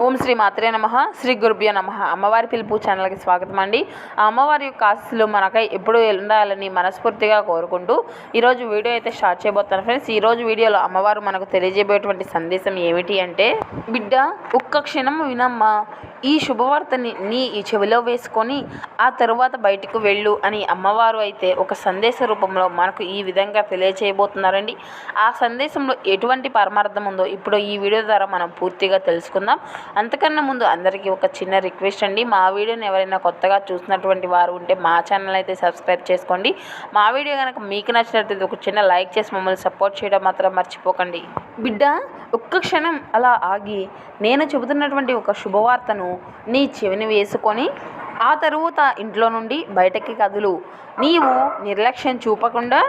ఓం శ్రీ మాత్రే నమ శ్రీ గురుభ్యో నమ. అమ్మవారి పిలుపు ఛానల్కి స్వాగతం అండి. ఆ అమ్మవారి యొక్క ఆశీస్సులు మనకై ఎప్పుడూ ఉండాలని మనస్ఫూర్తిగా కోరుకుంటూ ఈరోజు వీడియో అయితే స్టార్ట్ చేయబోతాను ఫ్రెండ్స్. ఈరోజు వీడియోలో అమ్మవారు మనకు తెలియజేయబోయేటువంటి సందేశం ఏమిటి అంటే బిడ్డ ఒక్క క్షణం వినమ్మా. ఈ శుభవార్తని నీ ఈ చెవిలో వేసుకొని ఆ తరువాత బయటకు వెళ్ళు అని అమ్మవారు అయితే ఒక సందేశ రూపంలో మనకు ఈ విధంగా తెలియచేయబోతున్నారండి ఆ సందేశంలో ఎటువంటి పరమార్థం ఉందో ఇప్పుడు ఈ వీడియో ద్వారా మనం పూర్తిగా తెలుసుకుందాం. అంతకన్నా ముందు అందరికీ ఒక చిన్న రిక్వెస్ట్ అండి. మా వీడియోని ఎవరైనా కొత్తగా చూసినటువంటి వారు ఉంటే మా ఛానల్ అయితే సబ్స్క్రైబ్ చేసుకోండి. మా వీడియో కనుక మీకు నచ్చినట్లయితే ఒక చిన్న లైక్ చేసి మమ్మల్ని సపోర్ట్ చేయడం మాత్రం మర్చిపోకండి. బిడ్డ ఒక్క క్షణం అలా ఆగి నేను చెబుతున్నటువంటి ఒక శుభవార్తను నీ చెవిని వేసుకొని ఆ తరువాత ఇంట్లో నుండి బయటకి కదులు. నీవు నిర్లక్ష్యం చూపకుండా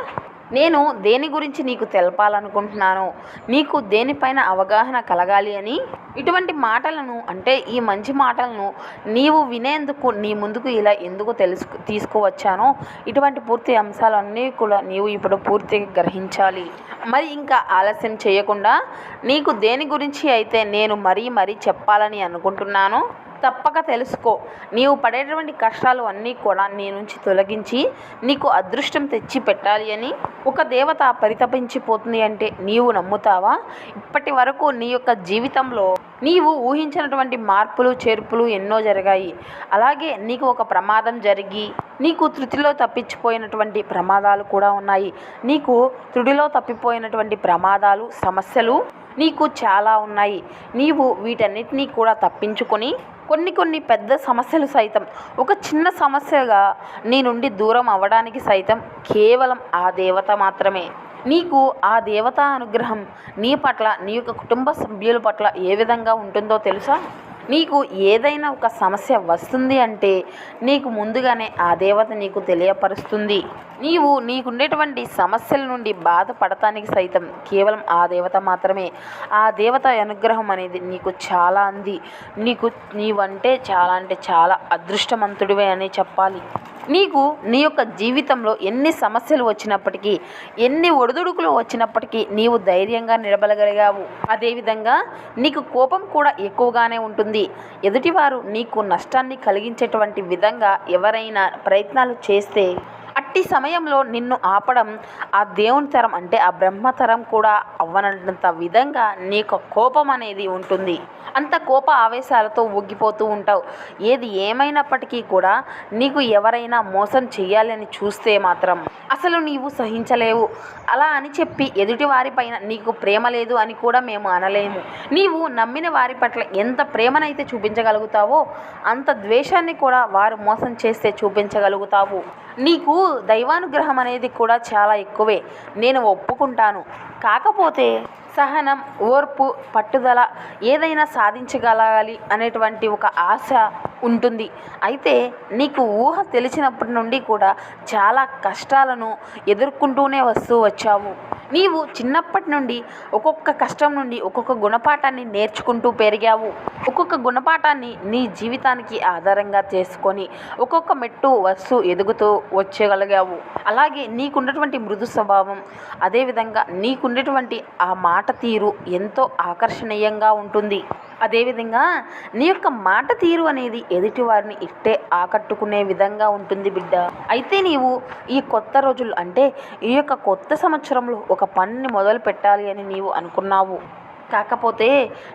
నేను దేని గురించి నీకు తెలపాలనుకుంటున్నాను నీకు దేనిపైన అవగాహన కలగాలి అని ఇటువంటి మాటలను అంటే ఈ మంచి మాటలను నీవు వినేందుకు నీ ముందుకు ఇలా ఎందుకు తెలుసు తీసుకువచ్చానో ఇటువంటి పూర్తి అంశాలన్నీ కూడా నీవు ఇప్పుడు పూర్తిగా గ్రహించాలి. మరి ఇంకా ఆలస్యం చేయకుండా నీకు దేని గురించి అయితే నేను మరీ మరీ చెప్పాలని అనుకుంటున్నాను తప్పక తెలుసుకో. నీవు పడేటువంటి కష్టాలు అన్నీ కూడా నీ నుంచి తొలగించి నీకు అదృష్టం తెచ్చి పెట్టాలి అని ఒక దేవత పరితపించిపోతుంది అంటే నీవు నమ్ముతావా? ఇప్పటి వరకు నీ యొక్క జీవితంలో నీవు ఊహించినటువంటి మార్పులు చేర్పులు ఎన్నో జరిగాయి. అలాగే నీకు ఒక ప్రమాదం జరిగి నీకు తృతిలో తప్పించిపోయినటువంటి ప్రమాదాలు కూడా ఉన్నాయి. నీకు తృడిలో తప్పిపోయినటువంటి ప్రమాదాలు సమస్యలు నీకు చాలా ఉన్నాయి. నీవు వీటన్నిటినీ కూడా తప్పించుకొని కొన్ని కొన్ని పెద్ద సమస్యలు సైతం ఒక చిన్న సమస్యగా నీ నుండి దూరం అవ్వడానికి సైతం కేవలం ఆ దేవత మాత్రమే. నీకు ఆ దేవత అనుగ్రహం నీ పట్ల నీ యొక్క కుటుంబ సభ్యుల పట్ల ఏ విధంగా ఉంటుందో తెలుసా? నీకు ఏదైనా ఒక సమస్య వస్తుంది అంటే నీకు ముందుగానే ఆ దేవత నీకు తెలియపరుస్తుంది. నీవు నీకుండేటువంటి సమస్యల నుండి బాధపడటానికి సైతం కేవలం ఆ దేవత మాత్రమే. ఆ దేవత అనుగ్రహం అనేది నీకు చాలా అంది. నీకు నీవంటే చాలా అంటే చాలా అదృష్టవంతుడివే అని చెప్పాలి. నీకు నీ యొక్క జీవితంలో ఎన్ని సమస్యలు వచ్చినప్పటికీ ఎన్ని ఒడిదుడుకులు వచ్చినప్పటికీ నీవు ధైర్యంగా నిలబడగలిగావు. అదేవిధంగా నీకు కోపం కూడా ఎక్కువగానే ఉంటుంది. ఎదుటివారు నీకు నష్టాన్ని కలిగించేటువంటి విధంగా ఎవరైనా ప్రయత్నాలు చేస్తే అట్టి సమయంలో నిన్ను ఆపడం ఆ దేవుని తరం అంటే ఆ బ్రహ్మతరం కూడా అవ్వనంత విధంగా నీకు కోపం అనేది ఉంటుంది. అంత కోప ఆవేశాలతో ఊగిపోతూ ఉంటావు. ఏది ఏమైనప్పటికీ కూడా నీకు ఎవరైనా మోసం చేయాలని చూస్తే మాత్రం అసలు నీవు సహించలేవు. అలా అని చెప్పి ఎదుటి వారిపైన నీకు ప్రేమ లేదు అని కూడా మేము అనలేము. నీవు నమ్మిన వారి పట్ల ఎంత ప్రేమనైతే చూపించగలుగుతావో అంత ద్వేషాన్ని కూడా వారు మోసం చేస్తే చూపించగలుగుతావు. నీకు దైవానుగ్రహం అనేది కూడా చాలా ఎక్కువే. నేను ఒప్పుకుంటాను. కాకపోతే సహనం ఓర్పు పట్టుదల ఏదైనా సాధించగలగాలి అనేటువంటి ఒక ఆశ ఉంటుంది. అయితే నీకు ఊహ తెలిసినప్పటి నుండి కూడా చాలా కష్టాలను ఎదుర్కొంటూనే వస్తూ వచ్చావు. నీవు చిన్నప్పటి నుండి ఒక్కొక్క కష్టం నుండి ఒక్కొక్క గుణపాఠాన్ని నేర్చుకుంటూ పెరిగావు. ఒక్కొక్క గుణపాఠాన్ని నీ జీవితానికి ఆధారంగా చేసుకొని ఒక్కొక్క మెట్టు వస్తూ ఎదుగుతూ వచ్చగలిగావు. అలాగే నీకున్నటువంటి మృదు స్వభావం అదేవిధంగా నీకుండేటువంటి ఆ మాట తీరు ఎంతో ఆకర్షణీయంగా ఉంటుంది. అదేవిధంగా నీ యొక్క మాట తీరు అనేది ఎదుటి వారిని ఇట్టే ఆకట్టుకునే విధంగా ఉంటుంది బిడ్డ. అయితే నీవు ఈ కొత్త రోజులు అంటే ఈ యొక్క కొత్త సంవత్సరంలో ఒక పనిని మొదలు పెట్టాలి అని నీవు అనుకున్నావు. కాకపోతే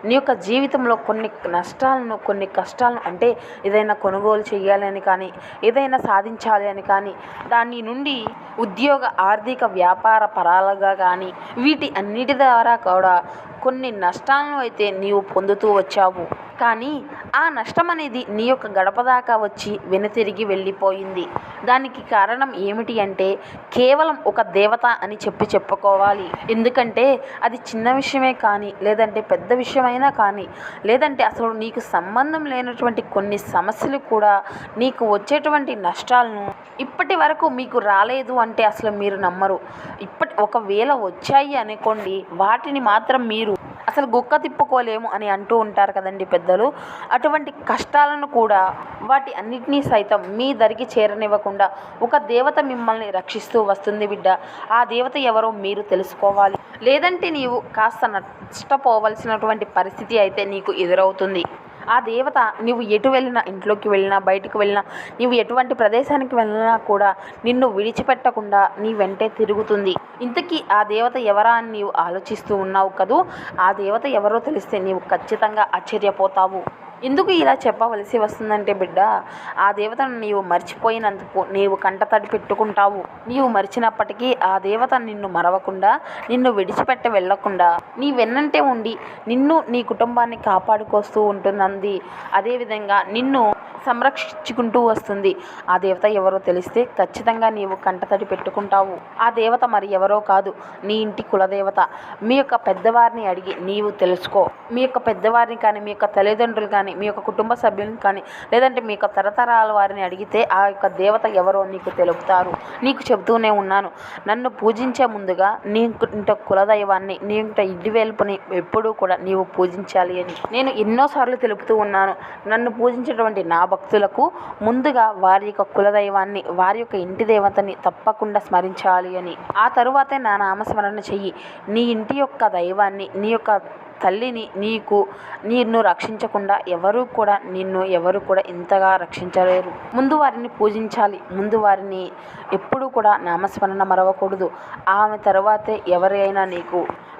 నీ యొక్క జీవితంలో కొన్ని నష్టాలను కొన్ని కష్టాలను అంటే ఏదైనా కొనుగోలు చేయాలని కానీ ఏదైనా సాధించాలి అని కానీ దాని నుండి ఉద్యోగ ఆర్థిక వ్యాపార పరాలుగా కానీ వీటి అన్నిటి ద్వారా కూడా కొన్ని నష్టాలను అయితే నీవు పొందుతూ వచ్చావు. కానీ ఆ నష్టం అనేది నీ యొక్క గడప దాకా వచ్చి వెనుతిరిగి వెళ్ళిపోయింది. దానికి కారణం ఏమిటి అంటే కేవలం ఒక దేవత అని చెప్పి చెప్పుకోవాలి. ఎందుకంటే అది చిన్న విషయమే కానీ లేదంటే పెద్ద విషయమైనా కానీ లేదంటే అసలు నీకు సంబంధం లేనటువంటి కొన్ని సమస్యలు కూడా నీకు వచ్చేటువంటి నష్టాలను ఇప్పటి వరకు మీకు రాలేదు అంటే అసలు మీరు నమ్మరు. ఇప్పటి ఒకవేళ వచ్చాయి అనుకోండి వాటిని మాత్రం మీరు మీరు అసలు గుక్క తిప్పుకోలేము అని అంటూ ఉంటారు కదండి పెద్దలు. అటువంటి కష్టాలను కూడా వాటి అన్నిటినీ సైతం మీ దరికి చేరనివ్వకుండా ఒక దేవత మిమ్మల్ని రక్షిస్తూ వస్తుంది బిడ్డ. ఆ దేవత ఎవరో మీరు తెలుసుకోవాలి. లేదంటే నీవు కాస్త నష్టపోవలసినటువంటి పరిస్థితి అయితే నీకు ఎదురవుతుంది. ఆ దేవత నీవు ఎటు వెళ్ళినా ఇంట్లోకి వెళ్ళినా బయటకు వెళ్ళినా నీవు ఎటువంటి ప్రదేశానికి వెళ్ళినా కూడా నిన్ను విడిచిపెట్టకుండా నీ వెంటే తిరుగుతుంది. ఇంతకీ ఆ దేవత ఎవరా అని నీవు ఆలోచిస్తూ ఉన్నావు కదూ? ఆ దేవత ఎవరో తెలిస్తే నీవు ఖచ్చితంగా ఆశ్చర్యపోతావు. ఎందుకు ఇలా చెప్పవలసి వస్తుందంటే బిడ్డ ఆ దేవతను నీవు మర్చిపోయినందుకు నీవు కంటతడి పెట్టుకుంటావు. నీవు మరిచినప్పటికీ ఆ దేవత నిన్ను మరవకుండా నిన్ను విడిచిపెట్టి వెళ్ళకుండా నీ వెన్నంటే ఉండి నిన్ను నీ కుటుంబాన్ని కాపాడుకొస్తూ ఉంటుందంది. అదేవిధంగా నిన్ను సంరక్షించుకుంటూ వస్తుంది. ఆ దేవత ఎవరో తెలిస్తే ఖచ్చితంగా నీవు కంటతడి పెట్టుకుంటావు. ఆ దేవత మరి ఎవరో కాదు. నీ ఇంటి కులదేవత. మీ యొక్క పెద్దవారిని అడిగి నీవు తెలుసుకో. మీ యొక్క పెద్దవారిని కానీ మీ యొక్క తల్లిదండ్రులు కానీ మీ యొక్క కుటుంబ సభ్యులను కానీ లేదంటే మీ యొక్క తరతరాల వారిని అడిగితే ఆ యొక్క దేవత ఎవరో నీకు తెలుపుతారు. నీకు చెబుతూనే ఉన్నాను. నన్ను పూజించే ముందుగా నీ ఇంట కులదైవాన్ని నీ ఇంట ఇల్లు వెలుపుని ఎప్పుడూ కూడా నీవు పూజించాలి అని. నేను ఎన్నోసార్లు తెలుపుతూ ఉన్నాను. నన్ను పూజించేటువంటి నా భక్తులకు ముందుగా వారి యొక్క కులదైవాన్ని వారి యొక్క ఇంటి దేవతని తప్పకుండా స్మరించాలి అని. ఆ తరువాతే నా నామస్మరణ చెయ్యి. నీ ఇంటి యొక్క దైవాన్ని నీ యొక్క తల్లిని నీకు నిన్ను రక్షించకుండా ఎవరు కూడా నిన్ను ఎవరు కూడా ఇంతగా రక్షించలేరు. ముందు వారిని పూజించాలి. ముందు వారిని ఎప్పుడూ కూడా నామస్మరణ మరవకూడదు. ఆమె తర్వాతే ఎవరైనా నీకు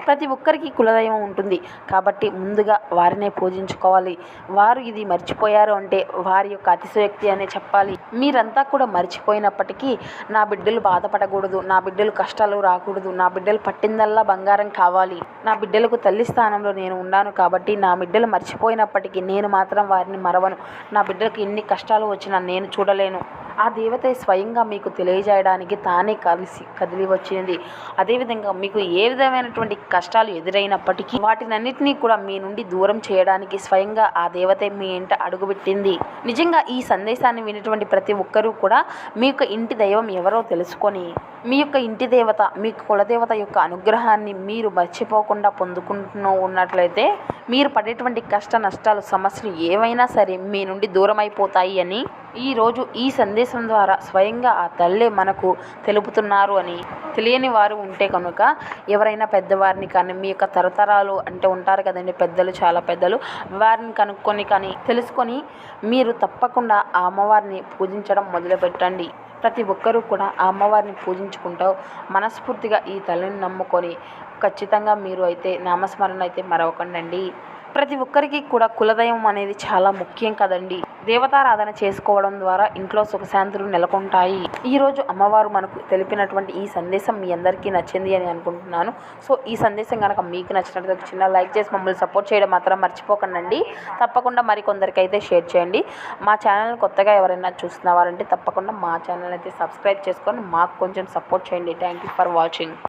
ప్రతి ఒక్కరికి కులదైవం ఉంటుంది. కాబట్టి ముందుగా వారినే పూజించుకోవాలి. వారు ఇది మర్చిపోయారు అంటే వారి యొక్క అతిశయోక్తి అనే చెప్పాలి. మీరంతా కూడా మర్చిపోయినప్పటికీ నా బిడ్డలు బాధపడకూడదు. నా బిడ్డలు కష్టాలు రాకూడదు. నా బిడ్డలు పట్టిందల్లా బంగారం కావాలి. నా బిడ్డలకు తల్లి స్థానంలో నేను ఉన్నాను కాబట్టి నా బిడ్డలు మర్చిపోయినప్పటికీ నేను మాత్రం వారిని మరవను. నా బిడ్డలకు ఎన్ని కష్టాలు వచ్చినా నేను చూడలేను. ఆ దేవత స్వయంగా మీకు తెలియజేయడానికి తానే కలిసి కదిలి వచ్చింది. అదేవిధంగా మీకు ఏ విధమైనటువంటి కష్టాలు ఎదురైనప్పటికీ వాటినన్నింటినీ కూడా మీ నుండి దూరం చేయడానికి స్వయంగా ఆ దేవతే మీ ఇంట అడుగుపెట్టింది. నిజంగా ఈ సందేశాన్ని వినటువంటి ప్రతి ఒక్కరూ కూడా మీ యొక్క ఇంటి దైవం ఎవరో తెలుసుకొని మీ యొక్క ఇంటి దేవత మీ కులదేవత యొక్క అనుగ్రహాన్ని మీరు మర్చిపోకుండా పొందుకుంటూ ఉన్నట్లయితే మీరు పడేటువంటి కష్ట నష్టాలు సమస్యలు ఏవైనా సరే మీ నుండి దూరం అయిపోతాయి అని ఈరోజు ఈ సందేశం ద్వారా స్వయంగా ఆ తల్లే మనకు తెలుపుతున్నారు అని తెలియని వారు ఉంటే కనుక ఎవరైనా పెద్దవారిని కానీ మీ యొక్క తరతరాలు అంటే ఉంటారు కదండి పెద్దలు చాలా పెద్దలు వారిని కనుక్కొని కానీ తెలుసుకొని మీరు తప్పకుండా ఆ అమ్మవారిని పూజించడం మొదలుపెట్టండి. ప్రతి ఒక్కరూ కూడా ఆ అమ్మవారిని పూజించుకుంటూ మనస్ఫూర్తిగా ఈ తల్లిని నమ్ముకొని ఖచ్చితంగా మీరు అయితే నామస్మరణ అయితే మరవకండి ప్రతి ఒక్కరికి కూడా కులదైవం అనేది చాలా ముఖ్యం కదండి. దేవతారాధన చేసుకోవడం ద్వారా ఇంట్లో సుఖశాంతులు నెలకొంటాయి. ఈరోజు అమ్మవారు మనకు తెలిపినటువంటి ఈ సందేశం మీ అందరికీ నచ్చింది అని అనుకుంటున్నాను. సో ఈ సందేశం కనుక మీకు నచ్చినట్లయితే ఒక చిన్న లైక్ చేసి మమ్మల్ని సపోర్ట్ చేయడం మాత్రం మర్చిపోకండి తప్పకుండా మరికొందరికి అయితే షేర్ చేయండి. మా ఛానల్ కొత్తగా ఎవరైనా చూస్తున్నవారంటే తప్పకుండా మా ఛానల్ అయితే సబ్స్క్రైబ్ చేసుకొని మాకు కొంచెం సపోర్ట్ చేయండి. Thank you for watching.